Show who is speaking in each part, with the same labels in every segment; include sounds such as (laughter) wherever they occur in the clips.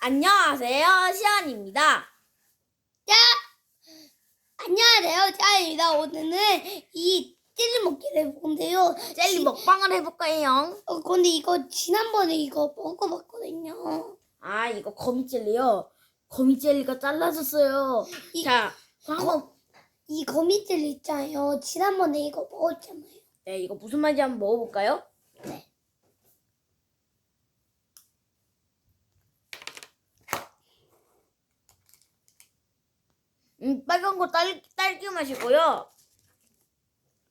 Speaker 1: 안녕하세요, 시안입니다.
Speaker 2: 자, 안녕하세요. 자입니다. 오늘은 이 젤리 먹기를 해볼 건데요.
Speaker 1: 젤리 먹방을 해볼 거예요.
Speaker 2: 어, 근데 이거 지난번에 이거 먹어봤거든요.
Speaker 1: 아, 이거 거미 젤리요. 거미 젤리가 잘라졌어요.
Speaker 2: 이-
Speaker 1: 자, 한번
Speaker 2: 이 거미 젤리 있잖아요. 지난번에 이거 먹었잖아요.
Speaker 1: 네, 이거 무슨 말인지 한번 먹어볼까요? 음, 빨간 거 딸, 딸기 맛이고요.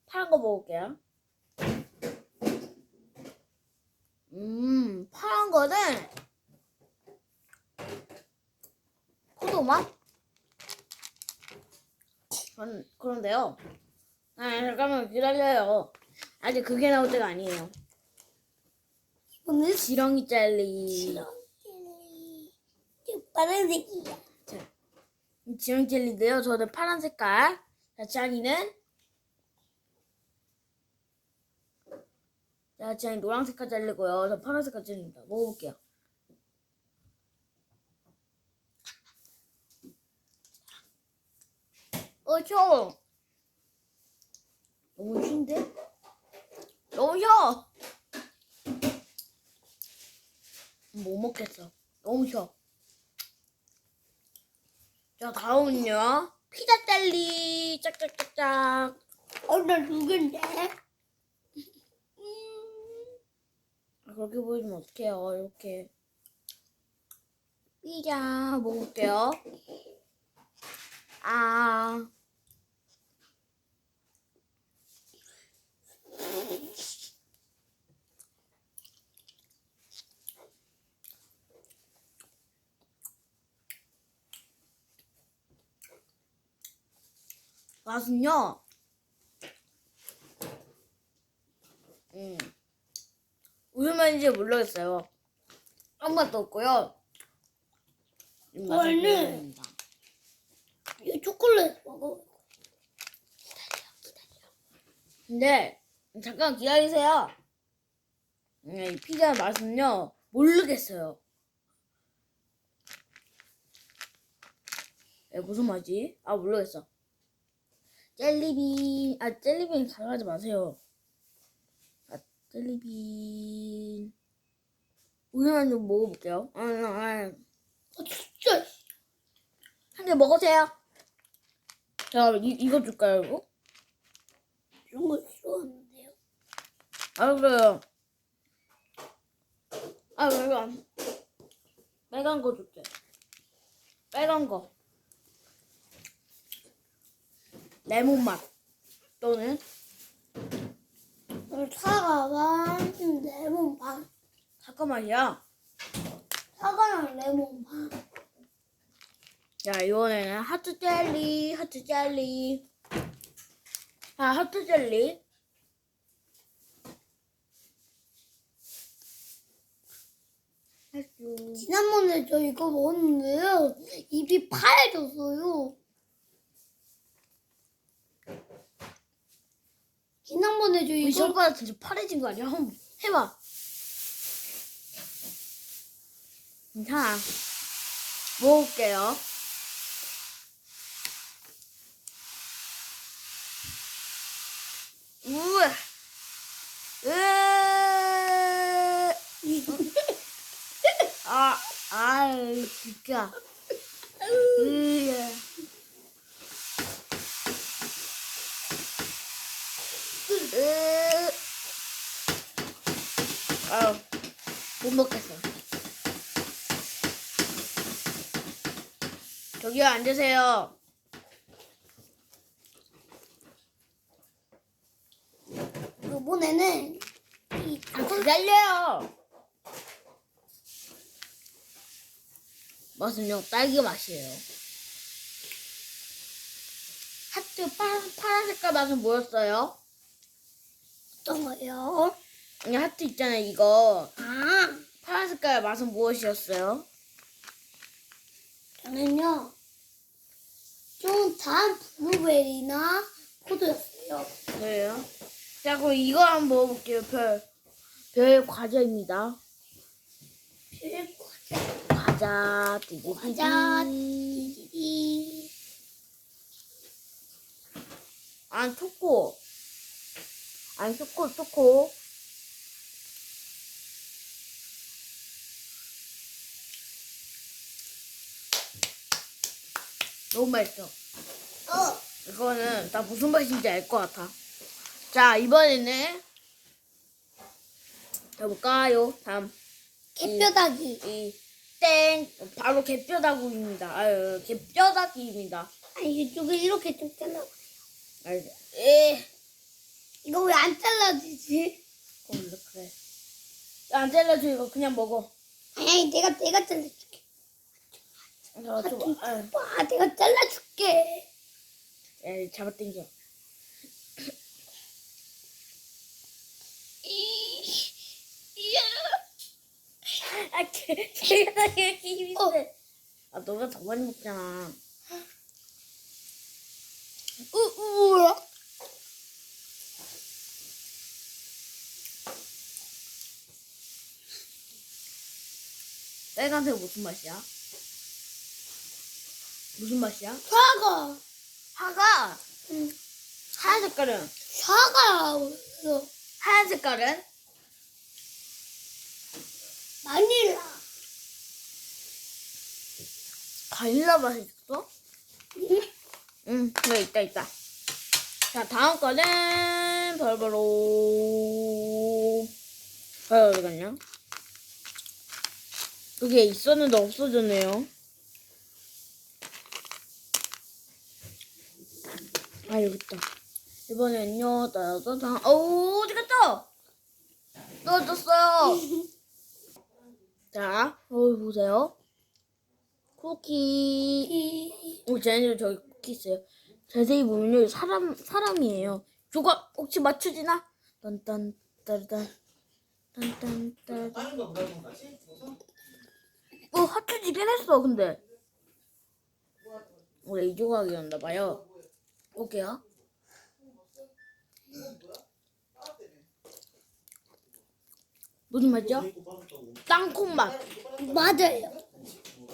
Speaker 1: 파란 거 먹을게요. 음, 파란 거는 포도 맛? 그런, 그런데요. 아, 잠깐만 기다려요. 아직 그게 나올 때가 아니에요.
Speaker 2: 오늘
Speaker 1: 지렁이 젤리.
Speaker 2: 지렁 젤리. 이 파란색이야.
Speaker 1: 지렁이 젤리인데요. 저는 파란 색깔. 자, 지안이는 자, 지안이 노란 색깔 젤리고요. 저 파란 색깔 젤리입니다. 먹어볼게요. 어, 셔. 너무 신데? 너무 셔. 못 먹겠어. 너무 셔. 자, 다음은요. 피자 젤리. 짝짝짝짝.
Speaker 2: 어, 나두 개인데?
Speaker 1: 아, 그렇게 보여주면 어떡해요. 이렇게. 피자 먹을게요. 아. 맛은요. 음. 무슨 말인지 모르겠어요. 한 맛도 없고요.
Speaker 2: 원래-. 이 초콜릿 먹어.
Speaker 1: 근데 잠깐 기다리세요. 음, 이 피자 맛은요 모르겠어요. 에, 무슨 맛이지? 아 모르겠어. 젤리빈 아 젤리빈 가져가지 마세요. 아 젤리빈 무슨 맛인지 먹어볼게요. 아, 아,
Speaker 2: 아, 진짜.
Speaker 1: 한 개 먹으세요. 자 이, 이거 줄까요 이거?
Speaker 2: 이런 거 싫어하는데요.
Speaker 1: 아 그래요. 아 빨간 빨간 거 줄게. 빨간 거. 레몬 맛 또는
Speaker 2: 사과 반, 레몬 반.
Speaker 1: 맛이야.
Speaker 2: 사과랑 레몬 반.
Speaker 1: 자 이번에는 하트 젤리, 하트 젤리. 아 하트 젤리.
Speaker 2: 지난번에 저 이거 먹었는데요. 입이 파래졌어요. 지난번에
Speaker 1: 저이
Speaker 2: 이거
Speaker 1: 손가락 진짜 파래진 거 아니야? 한번 해봐. 자, 먹을게요. 우와. 으 아, 아, 진짜. 으 으 아우, 못 먹겠어. 저기요, 앉으세요.
Speaker 2: 이번에는 이
Speaker 1: 아, 기다려요. 맛은요, 딸기 맛이에요. 하트 파란, 파란 색깔 맛은 뭐였어요?
Speaker 2: 어떤 거요?
Speaker 1: 이 하트 있잖아요, 이거.
Speaker 2: 아,
Speaker 1: 파란 색깔 맛은 무엇이었어요?
Speaker 2: 저는요. 좀 단 블루베리나 포도였어요.
Speaker 1: 그래요? 자, 그럼 이거 한번 먹어볼게요. 별, 별 과자입니다.
Speaker 2: 별 과자.
Speaker 1: 과자. 과자, 띠디디디.
Speaker 2: 과자.
Speaker 1: 이안 초코. 안 초코, 초코. 너무 맛있어.
Speaker 2: 어.
Speaker 1: 이거는 나 무슨 맛인지 알 것 같아. 자, 이번에는 해볼까요? 3,
Speaker 2: 개뼈다귀.
Speaker 1: 2, 땡. 바로 개뼈다구입니다. 아유, 개뼈다귀입니다.
Speaker 2: 아니 이쪽에 이렇게 좀 잘라.
Speaker 1: 알지? 에.
Speaker 2: 이거 왜 안 잘라지지?
Speaker 1: 그럼 그래. 야, 안 잘라줘, 이거 그냥 먹어.
Speaker 2: 아니 내가 내가 잘라 줄게.
Speaker 1: 자, 좀, 아유,
Speaker 2: 와 내가 잘라줄게.
Speaker 1: 야, 잡아당겨. 아, 개, 개가 이렇게 힘이
Speaker 2: 어.
Speaker 1: 세. 아, 너가 더 많이 먹잖아.
Speaker 2: 우 우와.
Speaker 1: 빨간색 무슨 맛이야? 무슨 맛이야?
Speaker 2: 사과.
Speaker 1: 사과.
Speaker 2: 응.
Speaker 1: 하얀 색깔은?
Speaker 2: 사과. 어,
Speaker 1: 하얀 색깔은?
Speaker 2: 마닐라.
Speaker 1: 바닐라 맛이 있어?
Speaker 2: 응?
Speaker 1: 응, 그래, 있다, 있다. 자, 다음 거는 바로바로. 아, 어디 갔냐? 그게 있었는데 없어졌네요. 아, 여기 있다. 이번엔요. 오, 어디 갔다? 떨어졌어요. (laughs) 자, 여기 보세요. 쿠키.
Speaker 2: 이-
Speaker 1: 오, 쟤네들 저기 쿠키 있어요. 자세히 보면요, 사람, 사람이에요. 저거 혹시 맞추지나? 딴딴, 따르단. 딴딴, 따르단.
Speaker 3: 어,
Speaker 1: 합쳐지긴 했어, 근데. 원래 이 조각이었나봐요. 볼게요. 무슨 맛이죠? 땅콩 맛.
Speaker 2: 맞아요.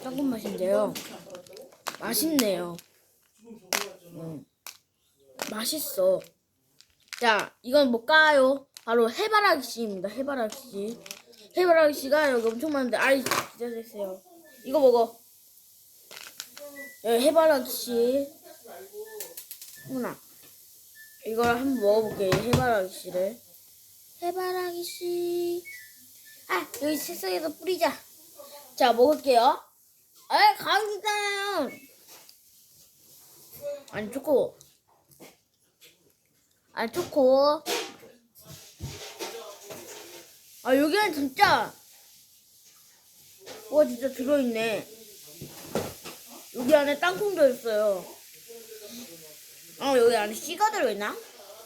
Speaker 1: 땅콩 맛인데요. 맛있네요. 음. 맛있어. 자, 이건 뭘까요? 바로 해바라기 씨입니다. 해바라기 씨. 해바라기 씨가 여기 엄청 많은데, 아이, 기다리세요. 이거 먹어. 여기 해바라기 씨. 훈아. 이걸 한번 먹어볼게요. 이 해바라기 씨를. 해바라기 씨. 아, 여기 책상에서 뿌리자. 자, 먹을게요. 에, 감기잖아요. 아니, 초코. 아니, 초코. 아, 여기는 진짜. 와, 진짜 들어있네. 여기 안에 땅콩 들어있어요. 어, 여기 안에 씨가 들어있나?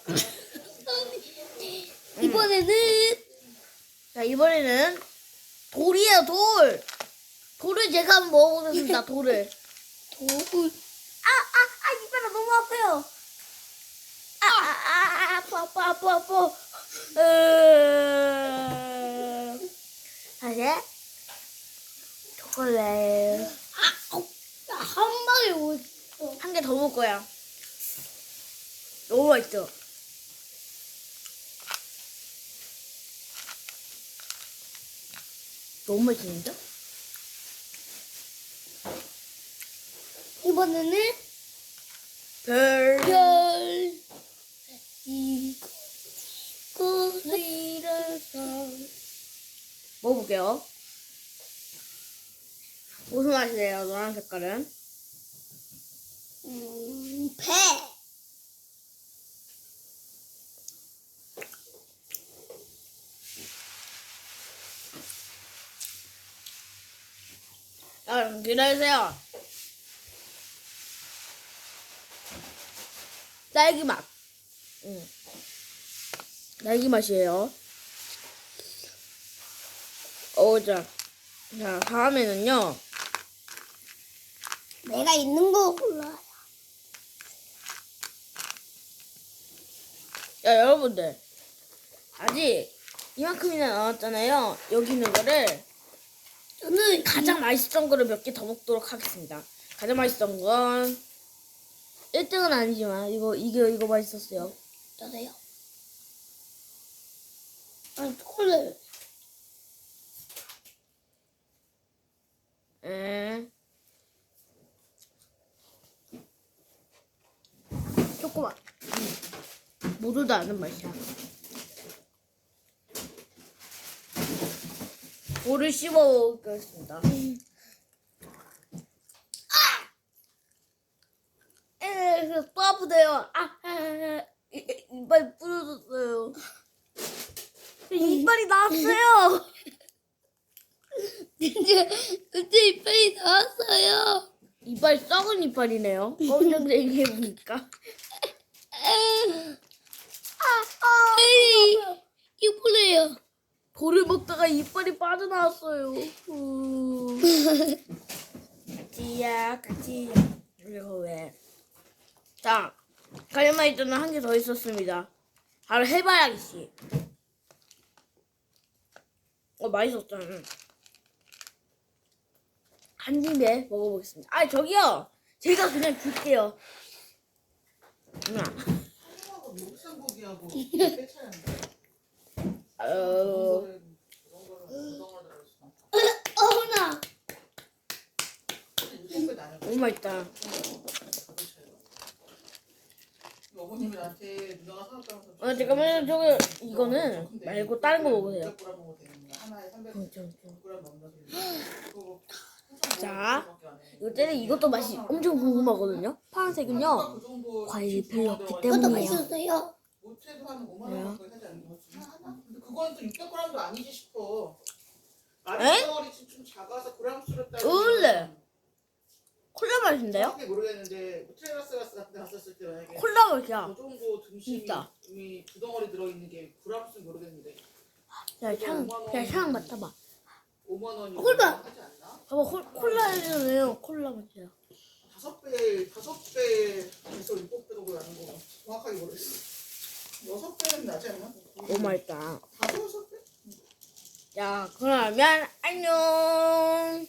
Speaker 1: (laughs)
Speaker 2: 이번에는
Speaker 1: 자, 이번에는 돌이에요, 돌. 돌을 제가 한번 먹어보겠습니다, (laughs) 돌을.
Speaker 2: 돌.
Speaker 1: 아, 아, 아, 이빨이 너무 아파요. 아, 아, 아, 아, 아파, 아파, 아파, 아파. 으... 다시. 초콜릿.
Speaker 2: 아, 어, 나한 방에 오셨어.
Speaker 1: 한개 더 먹을 거야. 너무 맛있어. 너무 맛있는데?
Speaker 2: 이번에는
Speaker 1: 별.
Speaker 2: 별. 이거.
Speaker 1: 이래서 먹어볼게요. 무슨 맛이에요, 노란 색깔은?
Speaker 2: 음, 배.
Speaker 1: 아, 기다리세요. 딸기 맛. 응. 딸기 맛이에요. 어, 자. 자, 다음에는요.
Speaker 2: 내가 있는 거 골라요.
Speaker 1: 야, 여러분들. 아직 이만큼이나 남았잖아요. 여기 있는 거를
Speaker 2: 저는
Speaker 1: 가장 맛있던 거를 몇 개 더 먹도록 하겠습니다. 가장 맛있던 건 1등은 아니지만 이거 이거 이거 맛있었어요.
Speaker 2: 저도요. 아, 초콜릿.
Speaker 1: 음. 모두 다 아는 맛이야. 볼을 씹어 먹겠습니다. 에, 그또 아프대요. 아, 아, 아, 이- 이빨 부러졌어요. 이빨이 나왔어요. (laughs)
Speaker 2: 진짜 이빨이 나왔어요.
Speaker 1: 이빨 썩은 이빨이네요. 검정색이 해보니까.
Speaker 2: 에이, 이빨이에요.
Speaker 1: 볼을 먹다가 이빨이 빠져나왔어요. 후. 같이야, 같이. 이거 왜? 자, 가려마이트는 한개 더 있었습니다. 바로 해바라기 씨. 어, 맛있었잖아. 한 입에 먹어보겠습니다. 아, 저기요! 제가 그냥 줄게요.
Speaker 3: 미국 생고기하고 꽤 차이인데.
Speaker 1: 어,
Speaker 3: 그런 거는 부정을 들었어.
Speaker 2: 어머나.
Speaker 3: 이거 나는
Speaker 1: 너무 맛있다.
Speaker 3: 누나가 사왔다면서
Speaker 1: 어, 잠깐만요. 저거, 이거는 말고 다른 거 먹으세요.
Speaker 3: 600g 먹어도 되는 거야. 하나에 300g
Speaker 1: 어, 저, 저.
Speaker 3: 소리.
Speaker 1: 자,
Speaker 3: 먹을 수밖에 안 해.
Speaker 1: 이거 때는 이것도 맛이 엄청 궁금하거든요. 파란색은요.
Speaker 3: 그
Speaker 1: 과일이 별로 없기
Speaker 2: 그것도
Speaker 1: 때문이에요.
Speaker 2: 맛있었어요.
Speaker 3: 못해도 한 5만
Speaker 1: 왜요?
Speaker 3: 원 정도 하지 않는 거지. 근데 그건 또 600g도 아니지 싶어.
Speaker 1: 에?
Speaker 3: 아니 덩어리 좀 작아서 그람수로 따지면
Speaker 1: 원래. 콜라 맛인데요?
Speaker 3: 정확히 모르겠는데 뭐 같은 데 갔었을 때 만약에
Speaker 1: 콜라 맛이야.
Speaker 3: 그 정도 등심이
Speaker 1: 진짜.
Speaker 3: 두 덩어리 들어있는 게 그람수 모르겠는데
Speaker 1: 야, 향, 야, 향 맡아봐.
Speaker 3: 5만 원이
Speaker 2: 콜라!
Speaker 3: 하지 않나?
Speaker 1: 봐봐, 콜, 콜라잖아요. 콜라 맛이야.
Speaker 3: 다섯 배 다섯 배에서 일곱 배 정도 나는 거 정확하게 모르겠어. 여섯 배는 나지 않나?
Speaker 1: 너무 맛있다.
Speaker 3: 다섯 여섯 배?
Speaker 1: 야, 그러면 안녕.